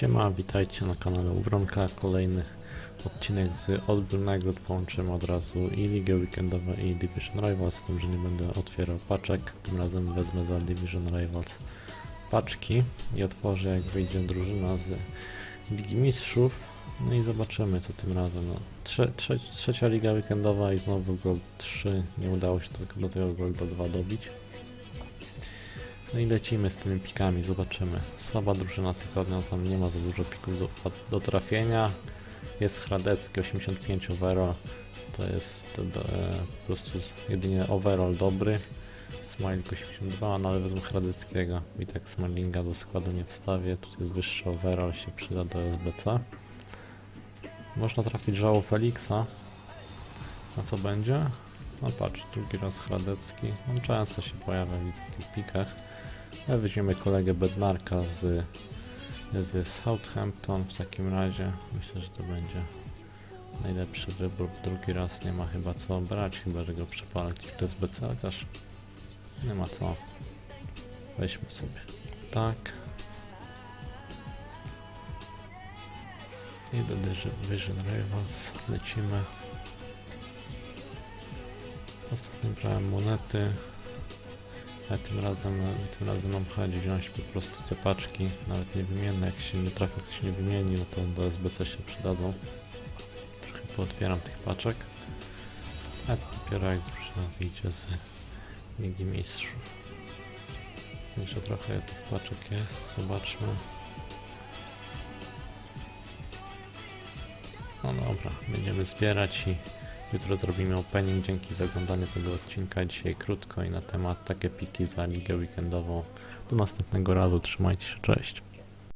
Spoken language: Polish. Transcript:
Siema, witajcie na kanale Uwronka. Kolejny odcinek z odbiór nagród. Połączymy od razu i Ligę Weekendową i Division Rivals, z tym, że nie będę otwierał paczek. Tym razem wezmę za Division Rivals paczki i otworzę jak wyjdzie drużyna z Ligi Mistrzów. No i zobaczymy co tym razem. No, trze, trze, trzecia Liga Weekendowa i znowu Gold 3. Nie udało się tylko do tego Golda 2 dobić. No i lecimy z tymi pikami, zobaczymy. Słaba drużyna tygodnia, tam nie ma za dużo pików do, do trafienia. Jest Hradecki 85 overall, to jest e, po prostu jedynie overall dobry. Smilik 82, no ale wezmę Hradeckiego i tak Smilinga do składu nie wstawię. Tu jest wyższy overall, się przyda do SBC. Można trafić żału Felixa. A co będzie? No patrz, drugi raz Hradecki. On często się pojawia, widzę w tych pikach. Ale weźmiemy kolegę Bednarka z, z Southampton w takim razie. Myślę, że to będzie najlepszy wybór. Drugi raz nie ma chyba co brać, chyba że go przepalać w SBC, chociaż nie ma co. Weźmy sobie. Tak. I do Division Rivals lecimy. Ostatnim brałem monety. Ja tym razem, tym razem mam chęć wziąć po prostu te paczki, nawet niewymienne, jak się nie trafi, ktoś nie wymieni, no to do SBC się przydadzą. Trochę pootwieram tych paczek. A to dopiero jak drużyna wyjdzie z Ligi Mistrzów. Jeszcze trochę tych paczek jest, zobaczmy. No dobra, będziemy zbierać i Jutro zrobimy opening. Dzięki za oglądanie tego odcinka. Dzisiaj krótko i na temat takie piki za ligę weekendową. Do następnego razu. Trzymajcie się. Cześć.